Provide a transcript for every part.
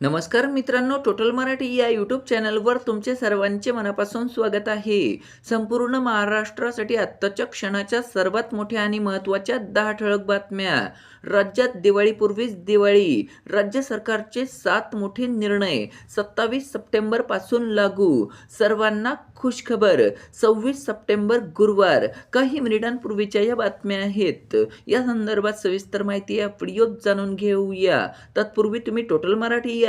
नमस्कार मित्रांनो टोटल मराठी या यूट्यूब चॅनलवर तुमचे सर्वांचे मनापासून स्वागत आहे. संपूर्ण महाराष्ट्रासाठी आत्ताच्या क्षणाच्या सर्वात मोठ्या आणि महत्त्वाच्या दहा ठळक बातम्या. राज्यात दिवाळीपूर्वीच दिवाळी. राज्य सरकारचे सात मोठे निर्णय सत्तावीस सप्टेंबरपासून लागू. सर्वांना खुशखबर. सव्वीस सप्टेंबर गुरुवार. काही मिनिटांपूर्वीच्या या बातम्या आहेत. या संदर्भात सविस्तर माहिती या व्हिडिओत जाणून घेऊया. तत्पूर्वी तुम्ही टोटल मराठी या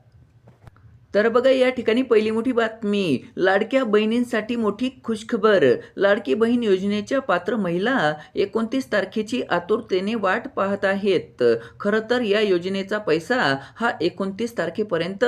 तर बघा या ठिकाणी पहिली मोठी बातमी. लाडक्या बहिणींसाठी मोठी खुशखबर. लाडकी बहीण योजनेच्या पात्र महिला एकोणतीस तारखेची आतुरतेने वाट पाहत आहेत. खरं तर या योजनेचा पैसा हा एकोणतीस तारखेपर्यंत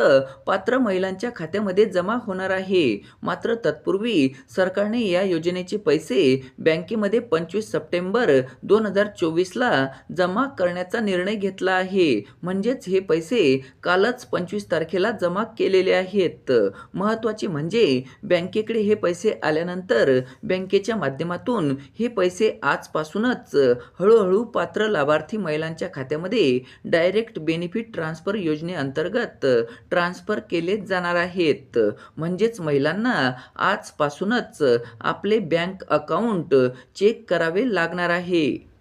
पात्र महिलांच्या खात्यामध्ये जमा होणार आहे. मात्र तत्पूर्वी सरकारने या योजनेचे पैसे बँकेमध्ये पंचवीस सप्टेंबर दोन हजार चोवीसला जमा करण्याचा निर्णय घेतला आहे. म्हणजेच हे पैसे कालच पंचवीस तारखेला जमा केले केलेले आहेत. महत्त्वाचे म्हणजे बँकेकडे हे पैसे आल्यानंतर बँकेच्या माध्यमातून हे पैसे आजपासूनच हळूहळू पात्र लाभार्थी महिलांच्या खात्यामध्ये डायरेक्ट बेनिफिट ट्रान्सफर योजनेअंतर्गत ट्रान्सफर केले जाणार आहेत. म्हणजेच महिलांना आजपासूनच आपले बँक अकाउंट चेक करावे लागणार आहे.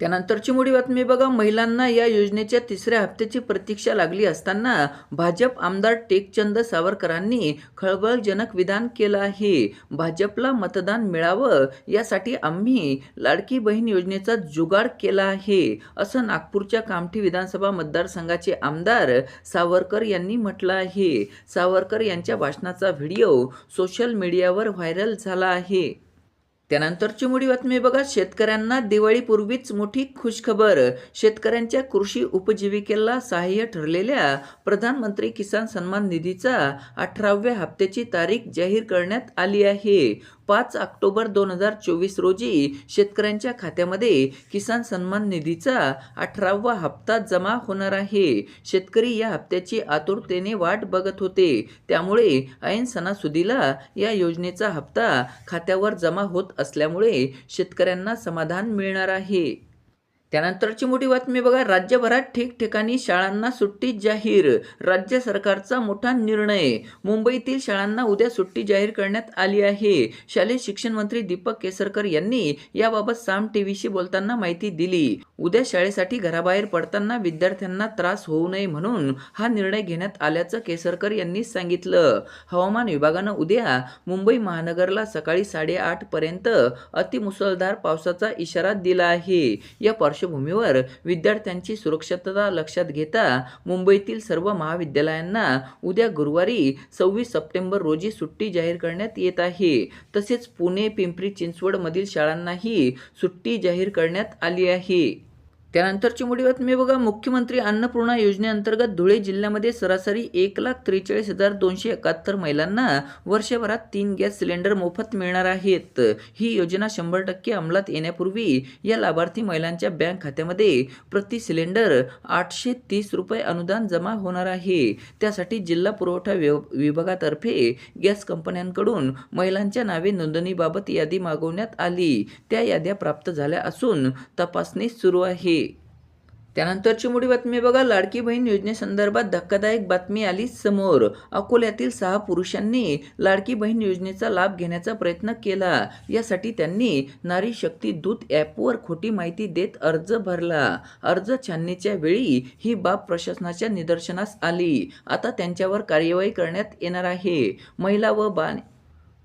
त्यानंतरची मोठी बातमी बघा महिलांना या योजनेच्या तिसऱ्या हप्त्याची प्रतीक्षा लागली असताना भाजप आमदार टेकचंद सावरकरांनी खळबळजनक विधान केलं आहे. भाजपला मतदान मिळावं यासाठी आम्ही लाडकी बहीण योजनेचा जुगाड केला आहे असं नागपूरच्या कामठी विधानसभा मतदारसंघाचे आमदार सावरकर यांनी म्हटलं आहे. सावरकर यांच्या भाषणाचा व्हिडिओ सोशल मीडियावर व्हायरल झाला आहे. त्यानंतरची मोठी बातमी बघा. शेतकऱ्यांना दिवाळीपूर्वीच मोठी खुशखबर. शेतकऱ्यांच्या कृषी उपजीविकेला सहाय्य ठरलेल्या प्रधानमंत्री किसान सन्मान निधीचा अठराव्या हप्त्याची तारीख जाहीर करण्यात आली आहे. पाच ऑक्टोबर दोन हजार चोवीस रोजी शेतकऱ्यांच्या खात्यामध्ये किसान सन्मान निधीचा अठरावा हप्ता जमा होणार आहे. शेतकरी या हप्त्याची आतुरतेने वाट बघत होते. त्यामुळे ऐन सणासुदीला या योजनेचा हप्ता खात्यावर जमा होत असल्यामुळे शेतकऱ्यांना समाधान मिळणार आहे. त्यानंतरची मोठी बातमी बघा. राज्यभरात ठिकठिकाणी शाळांना सुट्टी जाहीर. राज्य सरकारचा मोठा निर्णय. मुंबईतील शाळांना उद्या सुट्टी जाहीर करण्यात आली आहे. शालेय शिक्षण मंत्री दीपक केसरकर यांनी याबाबत साम टीव्हीशी बोलताना माहिती दिली. उद्या शाळेसाठी घराबाहेर पडताना विद्यार्थ्यांना त्रास होऊ नये म्हणून हा निर्णय घेण्यात आल्याचं केसरकर यांनी सांगितलं. हवामान विभागानं उद्या मुंबई महानगरला सकाळी साडेआठ पर्यंत अतिमुसळधार पावसाचा इशारा दिला आहे. या पार्श्वभूमीवर विद्यार्थ्यांची सुरक्षितता लक्षात घेता मुंबईतील सर्व महाविद्यालयांना उद्या गुरुवारी सव्वीस सप्टेंबर रोजी सुट्टी जाहीर करण्यात येत आहे. तसेच पुणे पिंपरी चिंचवडमधील शाळांनाही सुट्टी जाहीर करण्यात आली आहे. त्यानंतरची मोठी बातमी बघा. मुख्यमंत्री अन्नपूर्णा योजनेअंतर्गत धुळे जिल्ह्यामध्ये सरासरी एक लाख त्रेचाळीस हजार दोनशे एकाहत्तर महिलांना वर्षभरात तीन गॅस सिलेंडर मोफत मिळणार आहेत. ही योजना शंभर टक्के अंमलात येण्यापूर्वी या लाभार्थी महिलांच्या बँक खात्यामध्ये प्रति सिलेंडर आठशे तीस रुपये अनुदान जमा होणार आहे. त्यासाठी जिल्हा पुरवठा विभागातर्फे गॅस कंपन्यांकडून महिलांच्या नावे नोंदणीबाबत यादी मागवण्यात आली. त्या याद्या प्राप्त झाल्या असून तपासणी सुरू आहे. त्यानंतरची मोठी बातमी बघा. लाडकी बहीण योजनेसंदर्भात धक्कादायक बातमी आली समोर. अकोल्यातील सहा पुरुषांनी लाडकी बहीण योजनेचा लाभ घेण्याचा प्रयत्न केला. यासाठी त्यांनी नारी शक्ती दूत ॲपवर खोटी माहिती देत अर्ज भरला. अर्ज छाननीच्या वेळी ही बाब प्रशासनाच्या निदर्शनास आली. आता त्यांच्यावर कार्यवाही करण्यात येणार आहे. महिला व बाल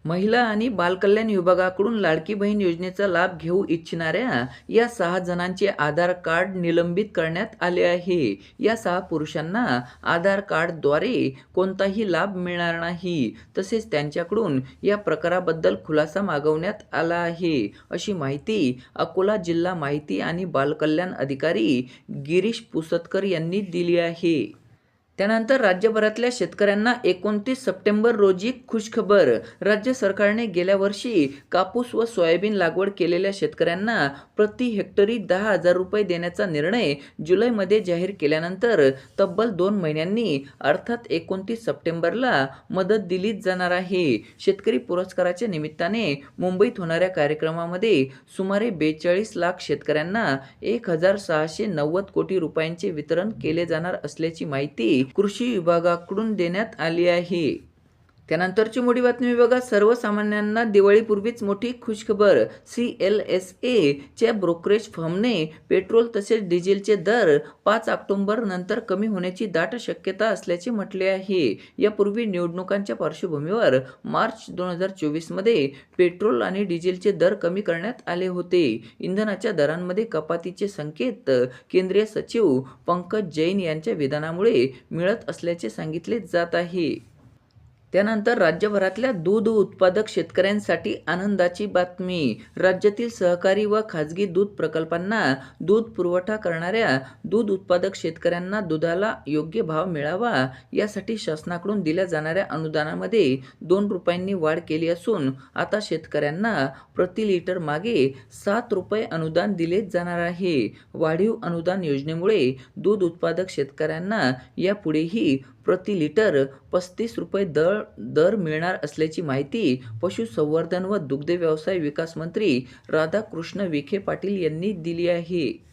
महिला आणि बालकल्याण विभागाकडून लाडकी बहीण योजनेचा लाभ घेऊ इच्छिणाऱ्या या सहा जणांचे आधार कार्ड निलंबित करण्यात आले आहे. या सहा पुरुषांना आधार कार्डद्वारे कोणताही लाभ मिळणार नाही. तसेच त्यांच्याकडून या प्रकाराबद्दल खुलासा मागवण्यात आला आहे. अशी माहिती अकोला जिल्हा माहिती आणि बालकल्याण अधिकारी गिरीश पुसतकर यांनी दिली आहे. त्यानंतर राज्यभरातल्या शेतकऱ्यांना एकोणतीस सप्टेंबर रोजी खुशखबर. राज्य सरकारने गेल्या वर्षी कापूस व सोयाबीन लागवड केलेल्या शेतकऱ्यांना प्रति हेक्टरी दहा हजार रुपये देण्याचा निर्णय जुलैमध्ये जाहीर केल्यानंतर तब्बल दोन महिन्यांनी अर्थात एकोणतीस सप्टेंबरला मदत दिलीच जाणार आहे. शेतकरी पुरस्काराच्या निमित्ताने मुंबईत होणाऱ्या कार्यक्रमामध्ये सुमारे बेचाळीस लाख शेतकऱ्यांना एक हजार सहाशे नव्वद कोटी रुपयांचे वितरण केले जाणार असल्याची माहिती कृषी विभागाकडून देण्यात आली आहे. त्यानंतरची मोठी बातमी बघा सर्वसामान्यांना दिवाळीपूर्वीच मोठी खुशखबर. सी एल एस एच्या ब्रोकरेज फर्मने पेट्रोल तसेच डिझेलचे दर पाच ऑक्टोंबर नंतर कमी होण्याची दाट शक्यता असल्याचे म्हटले आहे. यापूर्वी निवडणुकांच्या पार्श्वभूमीवर मार्च दोन हजार चोवीसमध्ये पेट्रोल आणि डिझेलचे दर कमी करण्यात आले होते. इंधनाच्या दरांमध्ये कपातीचे संकेत केंद्रीय सचिव पंकज जैन यांच्या विधानामुळे मिळत असल्याचे सांगितले जात आहे. त्यानंतर राज्यभरातल्या दूध उत्पादक शेतकऱ्यांसाठी आनंदाची बातमी. राज्यातील सहकारी व खाजगी दूध प्रकल्पांना दूध पुरवठा करणाऱ्या दूध उत्पादक शेतकऱ्यांना दुधाला योग्य भाव मिळावा यासाठी शासनाकडून दिल्या जाणाऱ्या अनुदानामध्ये दोन रुपयांनी वाढ केली असून आता शेतकऱ्यांना प्रति लिटर मागे सात रुपये अनुदान दिले जाणार आहे. वाढीव अनुदान योजनेमुळे दूध उत्पादक शेतकऱ्यांना यापुढेही प्रति लिटर पस्तीस रुपये दर दर मिळणार असल्याची माहिती पशुसंवर्धन व दुग्ध व्यवसाय विकास मंत्री राधाकृष्ण विखे पाटील यांनी दिली आहे.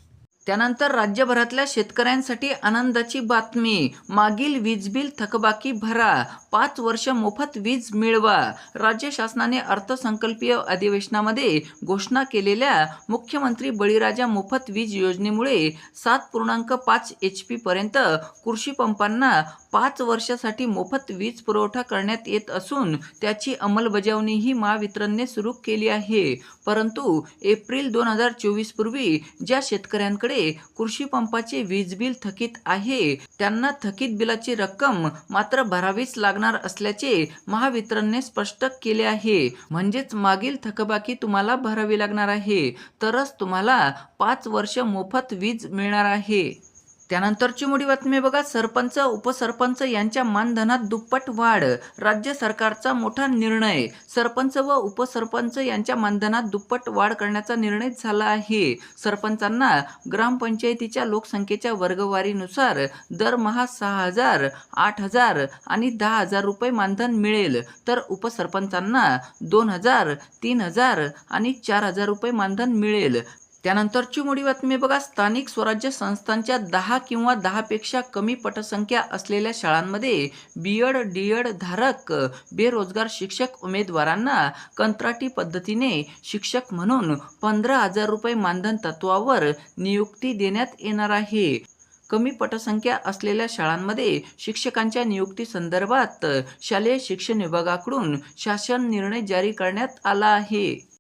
त्यानंतर राज्यभरातल्या शेतकऱ्यांसाठी आनंदाची बातमी. मागील वीज बिल थकबाकी भरा. पाच वर्ष मोफत वीज मिळवा. राज्य शासनाने अर्थसंकल्पीय अधिवेशनामध्ये घोषणा केलेल्या मुख्यमंत्री बळीराजा मोफत वीज योजनेमुळे सात पूर्णांक पाच एच पी पर्यंत कृषी पंपांना पाच वर्षासाठी मोफत वीज पुरवठा करण्यात येत असून त्याची अंमलबजावणीही महावितरणने सुरू केली आहे. परंतु एप्रिल दोन हजार चोवीस पूर्वी ज्या शेतकऱ्यांकडे कृषी पंपाचे वीज बिल थकीत आहे. त्यांना थकीत बिलाची रक्कम मात्र भरावीच लागणार असल्याचे महावितरणने स्पष्ट केले आहे. म्हणजेच मागील थकबाकी तुम्हाला भरावी लागणार आहे. तरच तुम्हाला पाच वर्ष मोफत वीज मिळणार आहे. त्यानंतरची मोठी बातमी बघा सरपंच उपसरपंच यांच्या मानधनात दुप्पट वाढ राज्य सरकारचा मोठा निर्णय. सरपंच व उपसरपंच यांच्या मानधनात दुप्पट वाढ करण्याचा निर्णय झाला आहे. सरपंचांना ग्रामपंचायतीच्या लोकसंख्येच्या वर्गवारीनुसार दरमहा सहा हजार आठ हजार आणि दहा हजार रुपये मानधन मिळेल. तर उपसरपंचांना दोन हजार तीन हजार आणि चार हजार रुपये मानधन मिळेल. त्यानंतरची मोडी बातमी बघा. स्थानिक स्वराज्य संस्थांच्या दहा किंवा दहापेक्षा कमी पटसंख्या असलेल्या शाळांमध्ये बी एड डी एड धारक बेरोजगार शिक्षक उमेदवारांना कंत्राटी पद्धतीने शिक्षक म्हणून पंधरा हजार रुपये मानधन तत्वावर नियुक्ती देण्यात येणार आहे. कमी पटसंख्या असलेल्या शाळांमध्ये शिक्षकांच्या नियुक्ती संदर्भात शालेय शिक्षण विभागाकडून शासन निर्णय जारी करण्यात आला आहे.